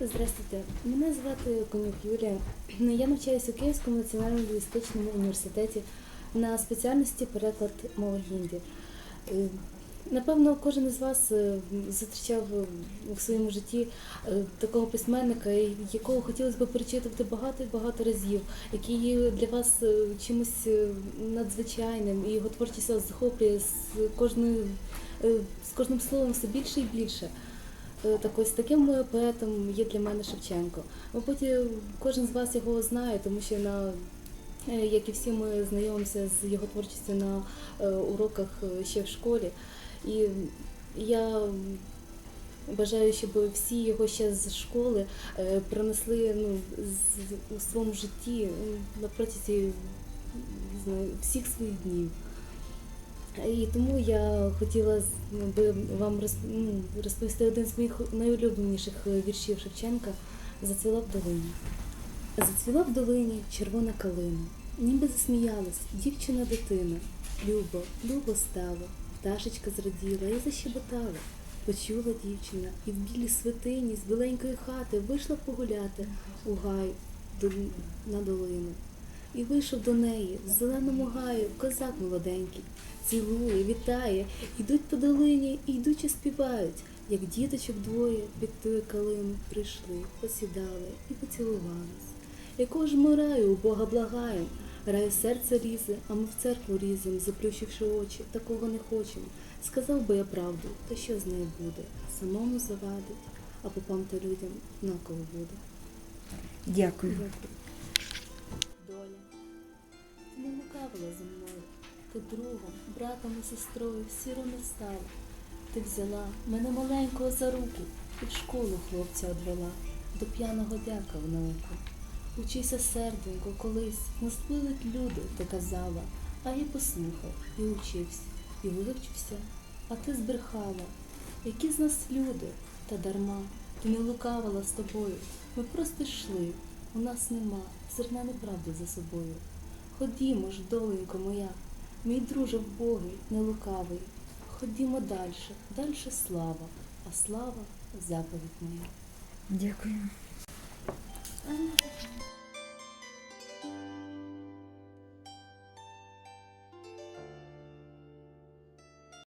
Здравствуйте, мене звати Конюк Юлія. Я навчаюся у Київському національному лінгвістичному університеті на спеціальності переклад мови гінді. Е, Напевно, кожен із вас е, зустрічав у своєму житті е, такого письменника, якого хотілося б перечитувати багато і багато разів, який для вас е, чимось е, надзвичайним, і його творчість захоплює з кожною е, з кожним словом все більше і більше. Е, Так ось таким поетом є для мене Шевченко. Мабуть, е, кожен з вас його знає, тому що на е, як і всі ми знайомимося з його творчістю на уроках ще в школі. І я бажаю, щоб всі його ще з школи принесли ну, у своєму житті на протязі всіх своїх днів. І тому я хотіла би вам ну, розповісти один з моїх найулюбленіших віршів Шевченка Зацвіла в долині. Зацвіла в долині червона калина, ніби засміялась дівчина дитина. Любо, любо стало, пташечка зраділа і защебетала. Почула дівчина і в білій святині з біленької хати вийшла погуляти у гай на долину. І вийшов до неї в зеленому гаю козак молоденький, цілує, вітає, ідуть по долині і йдучи співають, як діточок двоє під тую калину прийшли, посідали і поцілувались. Якого ж ми раю у Бога благаєм, раю серце різе, а ми в церкву різем, заплющивши очі, такого не хочемо. Сказав би я правду, то що з нею буде? Самому завадить, а попам та людям однаково буде. Дякую. Дякую. Не зі мною, ти другом, братом і сестрою сіро не стала. Ти взяла мене маленького за руку і в школу хлопця одвела, до п'яного дяка в науку. Учися, серденько, колись нас плилуть люди, ти казала, а я послухав і учився, і вивчився, а ти збрехала. Які з нас люди, та дарма, ти не лукавила з тобою. Ми просто йшли, у нас нема зерна неправди за собою. Ходімо ж, доленько моя, мій друже вбогий, нелукавий. Ходімо далі, далі слава, а слава заповідь моя. Дякую.